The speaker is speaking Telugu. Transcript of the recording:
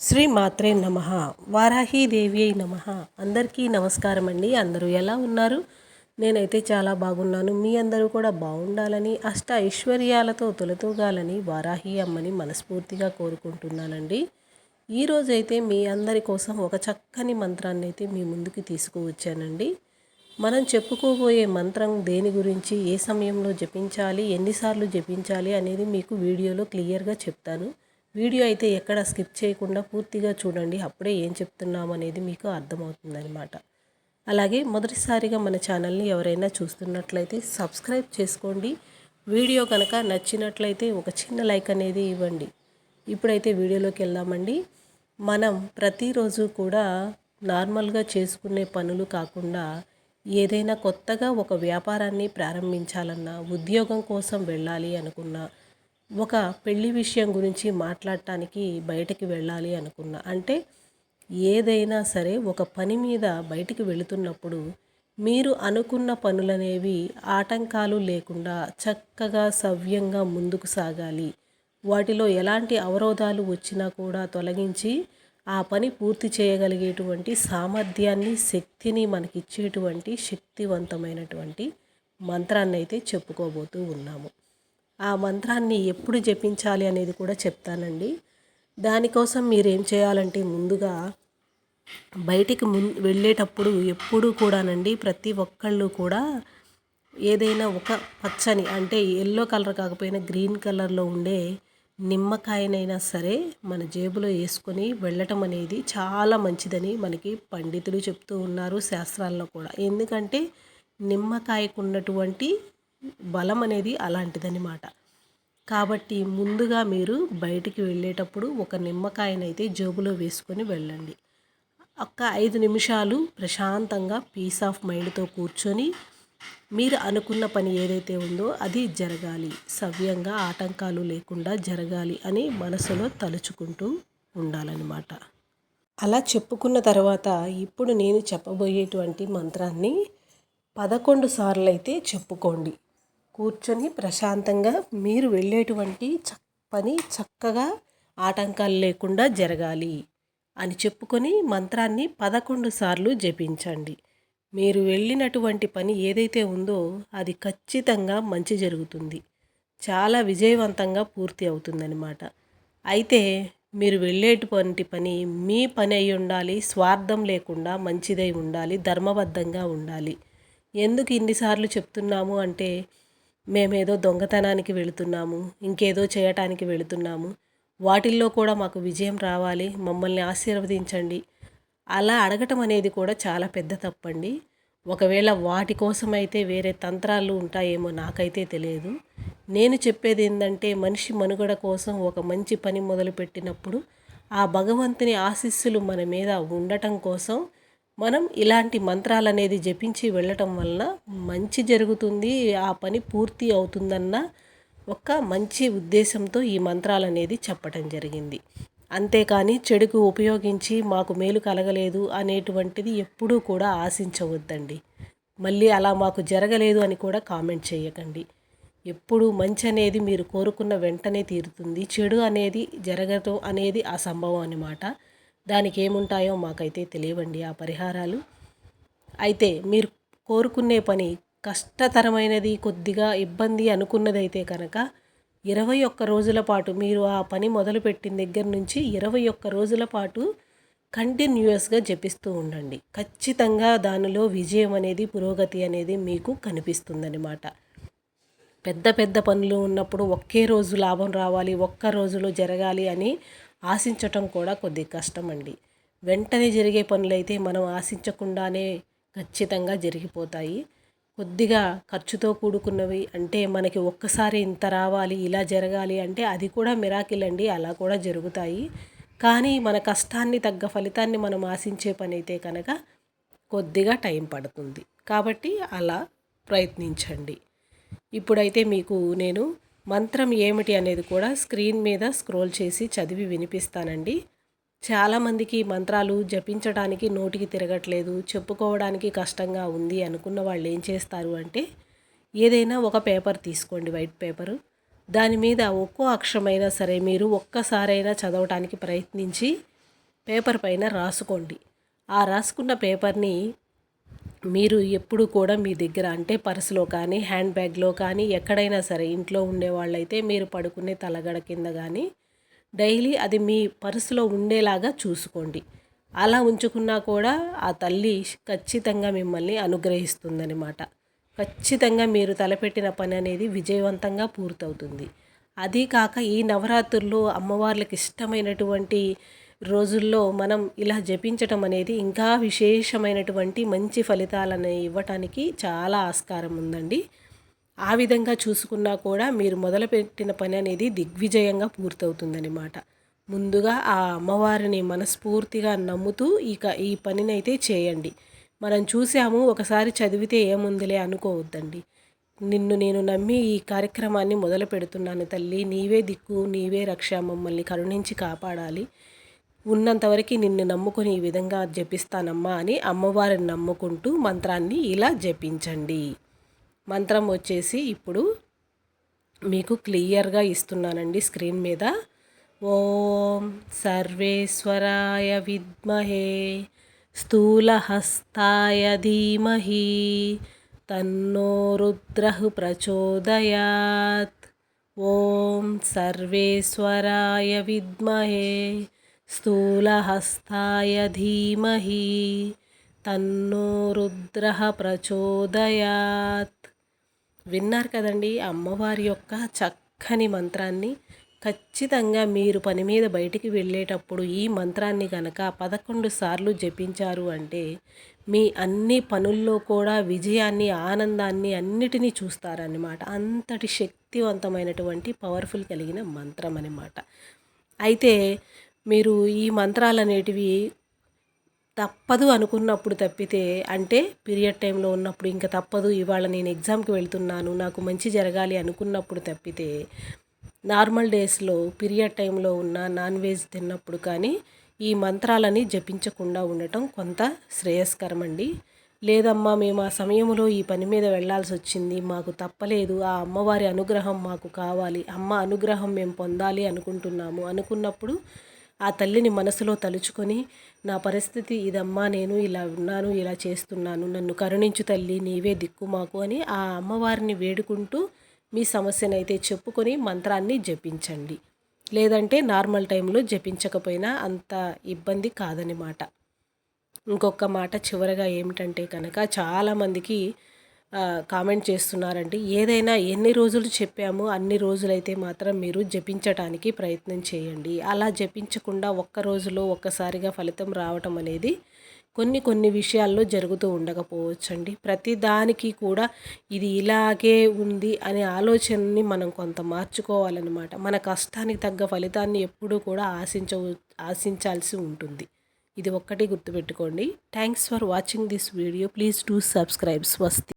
శ్రీ మాత్రే నమ. వారాహీదేవి అయి నమ. అందరికీ నమస్కారం అండి. అందరూ ఎలా ఉన్నారు? నేనైతే చాలా బాగున్నాను. మీ అందరూ కూడా బాగుండాలని అష్ట ఐశ్వర్యాలతో తొలతూగాలని వారాహి అమ్మని మనస్ఫూర్తిగా కోరుకుంటున్నానండి. ఈరోజైతే మీ అందరి కోసం ఒక చక్కని మంత్రాన్ని అయితే మీ ముందుకు తీసుకువచ్చానండి. మనం చెప్పుకోబోయే మంత్రం దేని గురించి ఏ సమయంలో జపించాలి ఎన్నిసార్లు జపించాలి అనేది మీకు వీడియోలో క్లియర్గా చెప్తాను. వీడియో అయితే ఎక్కడ స్కిప్ చేయకుండా పూర్తిగా చూడండి. అప్పుడే ఏం చెప్తున్నాం అనేది మీకు అర్థమవుతుందనమాట అలాగే మొదటిసారిగా మన ఛానల్ని ఎవరైనా చూస్తున్నట్లయితే సబ్స్క్రైబ్ చేసుకోండి. వీడియో కనుక నచ్చినట్లయితే ఒక చిన్న లైక్ అనేది ఇవ్వండి. ఇప్పుడైతే వీడియోలోకి వెళ్దామండి. మనం ప్రతిరోజు కూడా నార్మల్గా చేసుకునే పనులు కాకుండా ఏదైనా కొత్తగా ఒక వ్యాపారాన్ని ప్రారంభించాలన్నా ఉద్యోగం కోసం వెళ్ళాలి అనుకున్నా ఒక పెళ్ళి విషయం గురించి మాట్లాడటానికి బయటకి వెళ్ళాలి అనుకున్నా. అంటే ఏదైనా సరే ఒక పని మీద బయటికి వెళుతున్నప్పుడు మీరు అనుకున్న పనులనేవి ఆటంకాలు లేకుండా చక్కగా సవ్యంగా ముందుకు సాగాలి. వాటిలో ఎలాంటి అవరోధాలు వచ్చినా కూడా తొలగించి ఆ పని పూర్తి చేయగలిగేటువంటి సామర్థ్యాన్ని శక్తిని మనకిచ్చేటువంటి శక్తివంతమైనటువంటి మంత్రాన్ని అయితే చెప్పుకోబోతూ ఉన్నాము. ఆ మంత్రాన్ని ఎప్పుడు జపించాలి అనేది కూడా చెప్తానండి. దానికోసం మీరేం చేయాలంటే ముందుగా బయటికి ము వెళ్ళేటప్పుడు ఎప్పుడు కూడానండి ప్రతి ఒక్కళ్ళు కూడా ఏదైనా ఒక పచ్చని అంటే ఎల్లో కలర్ కాకపోయినా గ్రీన్ కలర్లో ఉండే నిమ్మకాయనైనా సరే మన జేబులో వేసుకొని వెళ్ళటం అనేది చాలా మంచిదని మనకి పండితులు చెప్తూ ఉన్నారు శాస్త్రాల్లో కూడా. ఎందుకంటే నిమ్మకాయకు ఉన్నటువంటి బలం అనేది అలాంటిదన్నమాట కాబట్టి ముందుగా మీరు బయటికి వెళ్ళేటప్పుడు ఒక నిమ్మకాయనైతే జేబులో వేసుకొని వెళ్ళండి. ఒక్క ఐదు నిమిషాలు ప్రశాంతంగా పీస్ ఆఫ్ మైండ్తో కూర్చొని మీరు అనుకున్న పని ఏదైతే ఉందో అది జరగాలి. సవ్యంగా ఆటంకాలు లేకుండా జరగాలి అని మనసులో తలుచుకుంటూ ఉండాలన్నమాట అలా చెప్పుకున్న తర్వాత ఇప్పుడు నేను చెప్పబోయేటువంటి మంత్రాన్ని పదకొండు సార్లు అయితే చెప్పుకోండి. కూర్చొని ప్రశాంతంగా మీరు వెళ్ళేటువంటి చ పని చక్కగా ఆటంకాలు లేకుండా జరగాలి అని చెప్పుకొని మంత్రాన్ని పదకొండు సార్లు జపించండి. మీరు వెళ్ళినటువంటి పని ఏదైతే ఉందో అది ఖచ్చితంగా మంచి జరుగుతుంది. చాలా విజయవంతంగా పూర్తి అవుతుందన్నమాట. అయితే మీరు వెళ్ళేటువంటి పని మీ పని అయి ఉండాలి స్వార్థం లేకుండా మంచిదై ఉండాలి ధర్మబద్ధంగా ఉండాలి. ఎందుకు ఇన్నిసార్లు చెప్తున్నాము అంటే మేమేదో దొంగతనానికి వెళుతున్నాము ఇంకేదో చేయటానికి వెళుతున్నాము. వాటిల్లో కూడా మాకు విజయం రావాలి మమ్మల్ని ఆశీర్వదించండి. అలా అడగటం అనేది కూడా చాలా పెద్ద తప్పండి. ఒకవేళ వాటి కోసమైతే వేరే తంత్రాలు ఉంటాయేమో నాకైతే తెలియదు. నేను చెప్పేది ఏంటంటే మనిషి మనుగడ కోసం ఒక మంచి పని మొదలుపెట్టినప్పుడు ఆ భగవంతుని ఆశీస్సులు మన మీద ఉండటం కోసం మనం ఇలాంటి మంత్రాలు అనేది జపించి వెళ్ళటం వలన మంచి జరుగుతుంది ఆ పని పూర్తి అవుతుందన్న ఒక మంచి ఉద్దేశంతో ఈ మంత్రాలు అనేది చెప్పటం జరిగింది. అంతేకాని చెడుకు ఉపయోగించి మాకు మేలు కలగలేదు అనేటువంటిది ఎప్పుడూ కూడా ఆశించవద్దండి. మళ్ళీ అలా మాకు జరగలేదు అని కూడా కామెంట్ చేయకండి. ఎప్పుడు మంచి అనేది మీరు కోరుకున్న వెంటనే తీరుతుంది చెడు అనేది జరగటం అనేది అసంభవం అనమాట దానికి ఏముంటాయో మాకైతే తెలియవండి ఆ పరిహారాలు. అయితే మీరు కోరుకునే పని కష్టతరమైనది కొద్దిగా ఇబ్బంది అనుకున్నదైతే కనుక ఇరవై ఒక్క రోజుల పాటు మీరు ఆ పని మొదలుపెట్టిన దగ్గర నుంచి ఇరవై ఒక్క రోజుల పాటు కంటిన్యూస్గా జపిస్తూ ఉండండి. ఖచ్చితంగా దానిలో విజయం అనేది పురోగతి అనేది మీకు కనిపిస్తుందన్నమాట. పెద్ద పెద్ద పనులు ఉన్నప్పుడు ఒకే రోజు లాభం రావాలి ఒక్క రోజులో జరగాలి అని ఆశించటం కూడా కొద్ది కష్టం అండి వెంటనే జరిగే పనులైతే మనం ఆశించకుండానే ఖచ్చితంగా జరిగిపోతాయి. కొద్దిగా ఖర్చుతో కూడుకున్నవి అంటే మనకి ఒక్కసారి ఇంత రావాలి ఇలా జరగాలి అంటే అది కూడా మిరాకిల్ అండి అలా కూడా జరుగుతాయి. కానీ మన కష్టాన్ని తగ్గ ఫలితాన్ని మనం ఆశించే పని అయితే కనుక కొద్దిగా టైం పడుతుంది. కాబట్టి అలా ప్రయత్నించండి. ఇప్పుడైతే మీకు నేను మంత్రం ఏమిటి అనేది కూడా స్క్రీన్ మీద స్క్రోల్ చేసి చదివి వినిపిస్తానండి. చాలామందికి మంత్రాలు జపించడానికి నోటికి తిరగట్లేదు చెప్పుకోవడానికి కష్టంగా ఉంది అనుకున్న వాళ్ళు ఏం చేస్తారు అంటే ఏదైనా ఒక పేపర్ తీసుకోండి వైట్ పేపరు. దాని మీద ఒక్కో అక్షరమైనా సరే మీరు ఒక్కసారైనా చదవటానికి ప్రయత్నించి పేపర్ పైన రాసుకోండి. ఆ రాసుకున్న పేపర్ని మీరు ఎప్పుడు కూడా మీ దగ్గర అంటే పర్సులో కానీ హ్యాండ్ బ్యాగ్లో కానీ ఎక్కడైనా సరే ఇంట్లో ఉండే వాళ్ళైతే మీరు పడుకునే తలగడ కింద కానీ డైలీ అది మీ పర్సులో ఉండేలాగా చూసుకోండి. అలా ఉంచుకున్నా కూడా ఆ తల్లి ఖచ్చితంగా మిమ్మల్ని అనుగ్రహిస్తుందనమాట ఖచ్చితంగా మీరు తలపెట్టిన పని అనేది విజయవంతంగా పూర్తవుతుంది. అదీ కాక ఈ నవరాత్రుల్లో అమ్మవార్లకు ఇష్టమైనటువంటి రోజుల్లో మనం ఇలా జపించటం అనేది ఇంకా విశేషమైనటువంటి మంచి ఫలితాలను ఇవ్వటానికి చాలా ఆస్కారం ఉందండి. ఆ విధంగా చూసుకున్నా కూడా మీరు మొదలుపెట్టిన పని అనేది దిగ్విజయంగా పూర్తవుతుందన్నమాట. ముందుగా ఆ అమ్మవారిని మనస్ఫూర్తిగా నమ్ముతూ ఇక ఈ పనినైతే చేయండి. మనం చూసాము ఒకసారి చదివితే ఏముందిలే అనుకోవద్దండి. నిన్ను నేను నమ్మి ఈ కార్యక్రమాన్ని మొదలు పెడుతున్నాను తల్లి. నీవే దిక్కు నీవే రక్ష మమ్మల్ని కరుణించి కాపాడాలి. ఉన్నంతవరకు నిన్ను నమ్ముకుని ఈ విధంగా జపిస్తానమ్మా అని అమ్మవారిని నమ్ముకుంటూ మంత్రాన్ని ఇలా జపించండి. మంత్రం వచ్చేసి ఇప్పుడు మీకు క్లియర్గా ఇస్తున్నానండి స్క్రీన్ మీద. ఓం సర్వేశ్వరాయ విద్మహే స్థూలహస్తాయ ధీమహి తన్నో రుద్ర ప్రచోదయాత్. ఓం సర్వేశ్వరాయ విద్మహే స్థూలహస్తాయ ధీమహి తన్నో రుద్ర ప్రచోదయాత్. విన్నారు కదండి అమ్మవారి యొక్క చక్కని మంత్రాన్ని. ఖచ్చితంగా మీరు పని మీద బయటికి వెళ్ళేటప్పుడు ఈ మంత్రాన్ని కనుక పదకొండు సార్లు జపించారు అంటే మీ అన్ని పనుల్లో కూడా విజయాన్ని ఆనందాన్ని అన్నిటినీ చూస్తారన్నమాట. అంతటి శక్తివంతమైనటువంటి పవర్ఫుల్ కలిగిన మంత్రం అనమాట అయితే మీరు ఈ మంత్రాలు అనేటివి తప్పదు అనుకున్నప్పుడు తప్పితే అంటే పీరియడ్ టైంలో ఉన్నప్పుడు ఇంకా తప్పదు ఇవాళ నేను ఎగ్జామ్కి వెళ్తున్నాను నాకు మంచి జరగాలి అనుకున్నప్పుడు తప్పితే నార్మల్ డేస్లో పీరియడ్ టైంలో ఉన్న నాన్ వెజ్ తిన్నప్పుడు కానీ ఈ మంత్రాలని జపించకుండా ఉండటం కొంత శ్రేయస్కరం అండి లేదమ్మా మేము ఆ సమయంలో ఈ పని మీద వెళ్ళాల్సి వచ్చింది మాకు తప్పలేదు ఆ అమ్మవారి అనుగ్రహం మాకు కావాలి అమ్మ అనుగ్రహం మేము పొందాలి అనుకుంటున్నాము అనుకున్నప్పుడు ఆ తల్లిని మనసులో తలుచుకొని నా పరిస్థితి ఇదమ్మా నేను ఇలా ఉన్నాను ఇలా చేస్తున్నాను నన్ను కరుణించు తల్లి నీవే దిక్కు మాకు అని ఆ అమ్మవారిని వేడుకుంటూ మీ సమస్యనైతే చెప్పుకొని మంత్రాన్ని జపించండి. లేదంటే నార్మల్ టైంలో జపించకపోయినా అంత ఇబ్బంది కాదనమాట. ఇంకొక మాట చివరగా ఏమిటంటే కనుక చాలామందికి కామెంట్ చేస్తున్నారండి ఏదైనా ఎన్ని రోజులు చెప్పామో అన్ని రోజులైతే మాత్రం మీరు జపించటానికి ప్రయత్నం చేయండి. అలా జపించకుండా ఒక్క రోజులో ఒక్కసారిగా ఫలితం రావటం అనేది కొన్ని కొన్ని విషయాల్లో జరుగుతూ ఉండకపోవచ్చండి. ప్రతి దానికి కూడా ఇది ఇలాగే ఉంది అనే ఆలోచనని మనం కొంత మార్చుకోవాలన్నమాట. మన కష్టానికి తగ్గ ఫలితాన్ని ఎప్పుడూ కూడా ఆశించ ఆశించాల్సి ఉంటుంది. ఇది ఒక్కటి గుర్తుపెట్టుకోండి. Thanks for watching this video. Please do subscribe. స్వస్తి